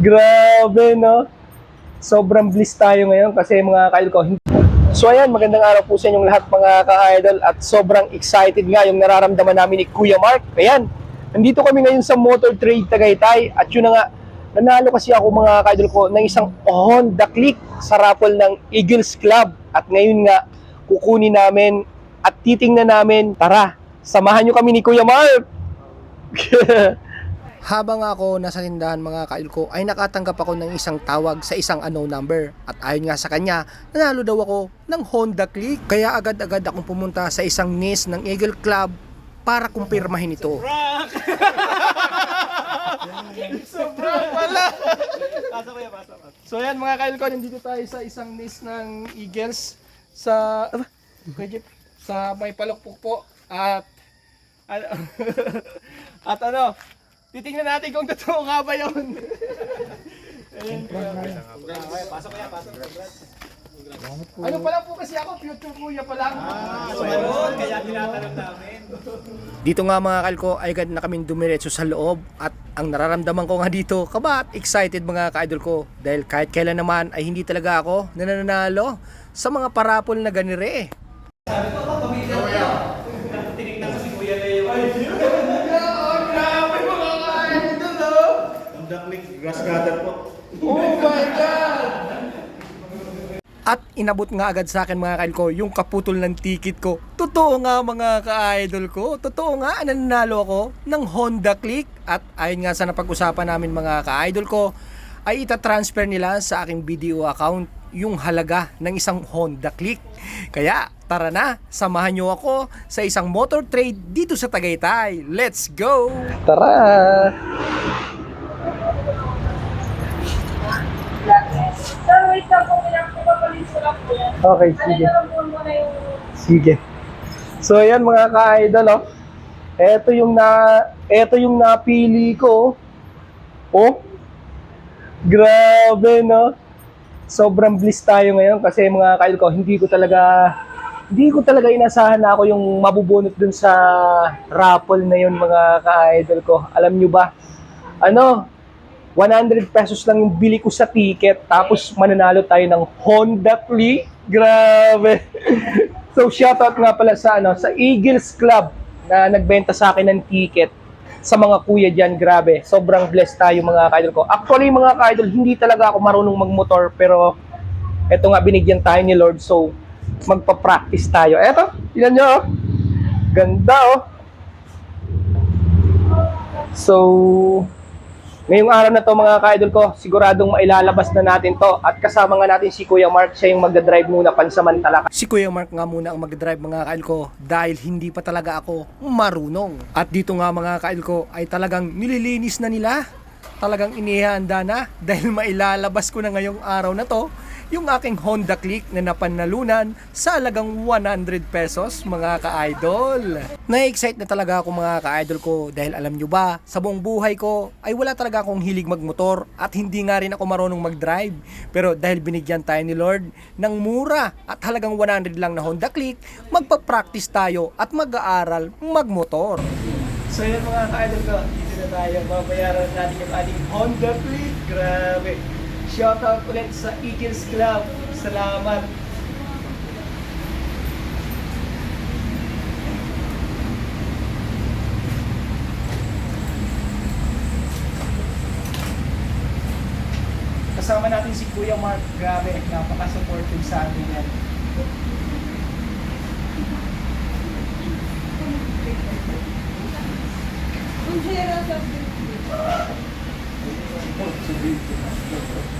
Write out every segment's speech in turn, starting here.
Grabe, no? Sobrang bliss tayo ngayon kasi mga ka-idol ko. hindi- So ayan, magandang araw po sa inyong lahat mga ka-idol at sobrang excited nga yung nararamdaman namin ni Kuya Mark. Ayan, nandito kami ngayon sa Motor Trade Tagaytay at yun na nga, nanalo kasi ako mga ka-idol ko ng isang Honda Click sa raffle ng Eagles Club at ngayon nga, kukunin namin at titingnan namin, tara, samahan nyo kami ni Kuya Mark! Habang ako nasa tindahan mga kail ko ay nakatanggap ako ng isang tawag sa isang unknown number. At ayon nga sa kanya nanalo daw ako ng Honda Click. Kaya agad-agad akong pumunta sa isang NIS ng Eagle Club para kumpirmahin ito. So yan mga kail ko, nandito tayo sa isang NIS ng Eagles sa sa may palukpok po. At at ano, titingnan natin kung totoo nga ba yun. Ayun, Okay, pasok kaya, pasok. Ano pa lang po kasi ako, future kuya pa lang. Ah, so yun, kaya tinatanong namin. Dito nga mga kalko, ay agad na kaming dumiretso sa loob at ang nararamdaman ko nga dito, kaba at excited mga ka-idol ko dahil kahit kailan naman ay hindi talaga ako nananalo sa mga parapol na ganire. Oh my God! At inabot nga agad sa akin mga kail ko yung kaputol ng ticket ko. Totoo nga mga ka-idol ko. Totoo nga nanalo ako ng Honda Click. At ayon nga sa napag-usapan namin mga ka-idol ko, ay itatransfer nila sa aking video account yung halaga ng isang Honda Click. Kaya tara na, samahan nyo ako sa isang motor trade dito sa Tagaytay. Let's go! Tara! Sir, wait lang po. Kailangan ko papalis ko lang po yan. Okay, sige. Sige. So ayan mga ka-idol oh. Ito yung na ito yung napili ko. Oh. Grabe no. Sobrang bliss tayo ngayon kasi mga ka-idol ko, hindi ko talaga hindi ko talaga inasahan na ako yung mabubunot dun sa raffle na yun mga ka-idol ko. Alam nyo ba? Ano? 100 pesos lang yung bili ko sa ticket tapos mananalo tayo ng Honda Click. Grabe. so shoutout nga pala sa ano sa Eagles Club na nagbenta sa akin ng ticket sa mga kuya diyan, grabe. Sobrang blessed tayo mga ka-idol ko. Actually mga ka-idol, hindi talaga ako marunong magmotor pero eto nga binigyan tayo ni Lord so magpa-practice tayo. Eto, tingnan nyo oh. Ganda oh. So, Ngayong araw na to mga ka-idol ko, siguradong mailalabas na natin to. At kasama nga natin si Kuya Mark, siya yung magdadrive muna pansamantala. Si Kuya Mark nga muna ang magdadrive mga ka-idol ko dahil hindi pa talaga ako marunong. At dito nga mga ka-idol ko ay talagang nililinis na nila. Talagang inihanda na dahil mailalabas ko na ngayong araw na to yung aking Honda Click na napanalunan sa alagang 100 pesos mga ka-idol. Na-excite na talaga ako mga ka-idol ko dahil alam nyo ba, sa buong buhay ko ay wala talaga akong hilig magmotor at hindi nga rin ako marunong mag-drive. Pero dahil binigyan tayo ni Lord ng mura at halagang 100 lang na Honda Click, magpa-practice tayo at mag-aaral magmotor. So yun mga ka-idol ko, dito na tayo. Babayaran natin yung ating Honda Click. Grabe. Shoutout ulit sa Eagles Club. Salamat. Kasama natin si Kuya Mark. Grabe, napaka-supportive sa atin yan. Kung zero sa Gano'n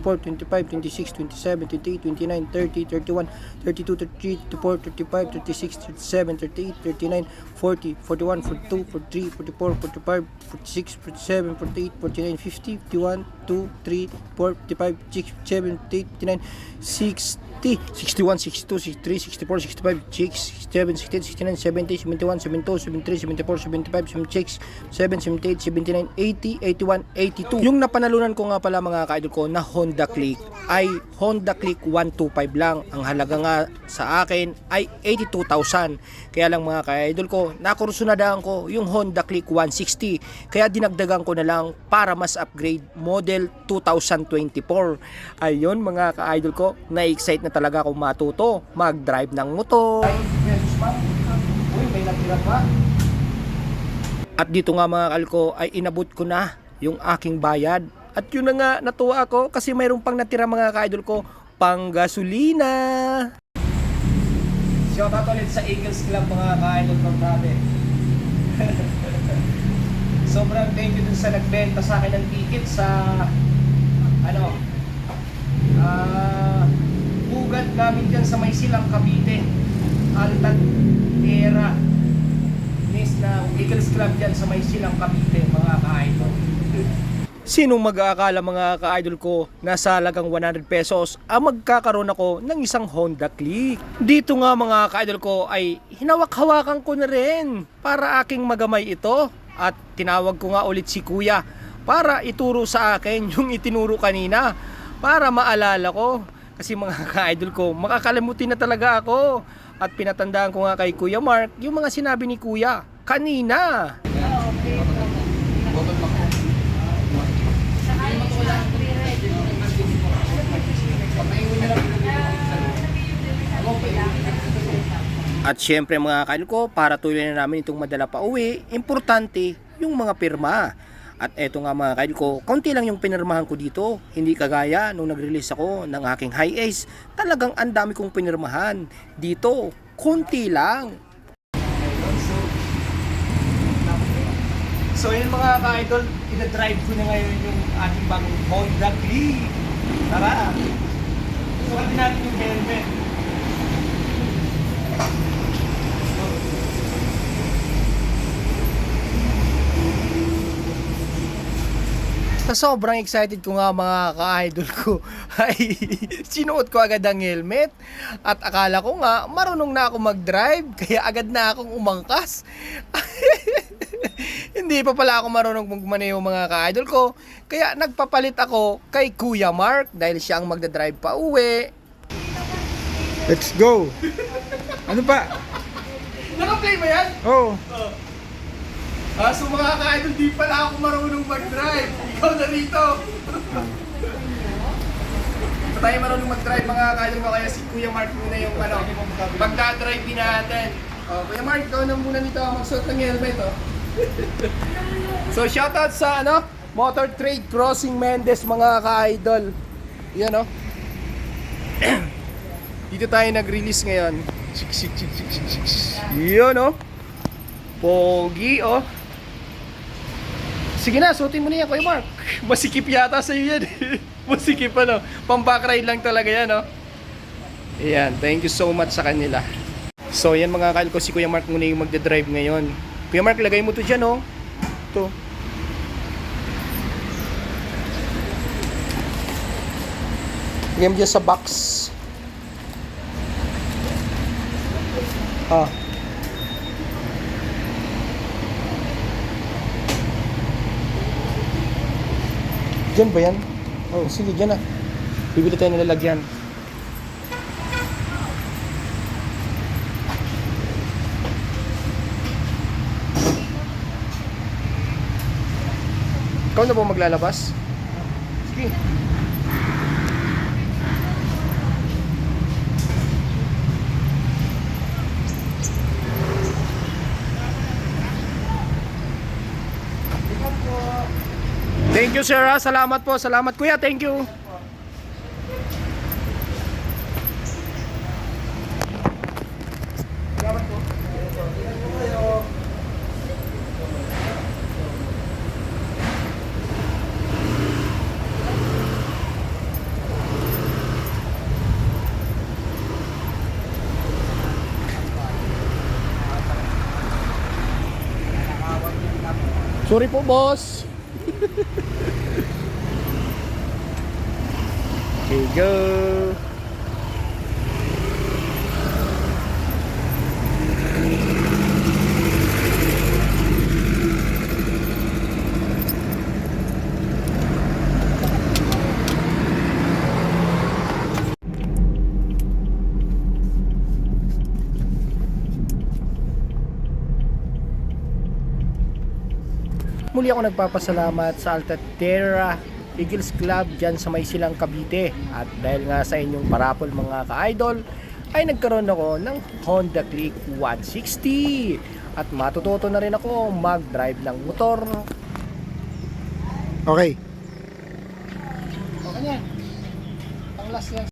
24, 25, 26, 27, 28, 29, 30, 31, 32, 33, 34, 35, 36, 37, 38, 39, 40, 41, 42, 43, 44, 45, 46, 47, 48, 49, 50, 51, 2, 3, 4, 55, 6, 7, 8, 59, 60, 61, 62, 63, 64, 65, 67, 68, 69, 70, 71, 72, 73, 74, 75, 76, 7, 78, 79, 80, 81, 82. Yung napanalunan ko nga pala mga ka-idol ko na Honda Click ay Honda Click 125 lang. Ang halaga nga sa akin ay 82,000. Kaya lang mga ka-idol ko, nakursunadaan ko yung Honda Click 160. Kaya dinagdagan ko na lang para mas upgrade model 2024. Ayun mga ka-idol ko, na-excite na talaga akong matuto mag-drive ng motor. Uy, may natira pa. At dito nga mga kalko ay inabot ko na yung aking bayad. At yun na nga, natuwa ako kasi mayroon pang natira mga ka-idol ko, pang gasolina. Shout out ulit sa Eagles Club mga ka-idol ko natin. Sobrang thank you dun sa nagbenta sa akin ng ticket sa ano ah ugat namin dyan sa may silang Cavite Altat Era Miss na Eagles Club dyan sa may silang Cavite mga ka-idol Sinong mag-aakala mga ka-idol ko na sa halagang 100 pesos ang magkakaroon ako ng isang Honda Click. Dito nga mga ka-idol ko ay hinawak-hawakan ko na rin para aking magamay ito at tinawag ko nga ulit si kuya para ituro sa akin yung itinuro kanina para maalala ko. Kasi mga ka-idol ko, makakalimutin na talaga ako. At pinatandaan ko nga kay Kuya Mark yung mga sinabi ni Kuya kanina. At syempre mga kail ko, para tuloy na namin itong madala pa uwi, importante yung mga pirma. At eto nga mga kail ko, konti lang yung pinirmahan ko dito. Hindi kagaya nung nag-release ako ng aking high ace. Talagang ang dami kong pinirmahan. Dito, konti lang. So yun mga ka-idol, ina-drive ko na ngayon yung ating bagong Honda Click. Tara! Sukatin natin yung helmet. Sa sobrang excited ko nga mga ka-idol ko ay sinuot ko agad ang helmet at akala ko nga marunong na ako mag-drive kaya agad na akong umangkas. Hindi pa pala ako marunong magmaneho mga ka-idol ko kaya nagpapalit ako kay Kuya Mark dahil siya ang magdadrive pa uwi. Let's go! Ano pa? Naka-play mo yan? Oh, Ah, so mga ka-idol, di pala ako marunong mag-drive. Ikaw na rito. Hindi tayo marunong mag-drive mga ka-idol ko, kaya si Kuya Mark muna yung ano, magdadrive din natin. Oh, Kuya Mark, ikaw na muna nito magsuot ng helmet, oh. so shoutout sa ano, Motor Trade Crossing Mendes mga ka-idol. Yan oh. Dito tayo nag-release ngayon. Yun oh. Pogi oh. Sige na, suotin mo na yan, Kuya Mark. Masikip yata sa iyo yan. Masikip ano. Pang backride lang talaga yan, no? Ayan, thank you so much sa kanila. So, yan mga kal ko, si Kuya Mark muna yung magdadrive ngayon. Kuya Mark, lagay mo to dyan, no? To. Lagay mo dyan sa box. Ah. Diyan ba yan? Oh, sige, dyan na. Bibili tayo ng lalagyan. Ikaw na ba maglalabas? Sige. Thank you, ha. Salamat po. Salamat, kuya. Thank you. Sorry po, boss. okay, go. Muli ako nagpapasalamat sa Altaterra Eagles Club dyan sa may silang Cavite. At dahil nga sa inyong parapol mga ka-idol, ay nagkaroon ako ng Honda Click 160. At matututo na rin ako mag-drive ng motor. Okay. Okay yan. Pang last yan.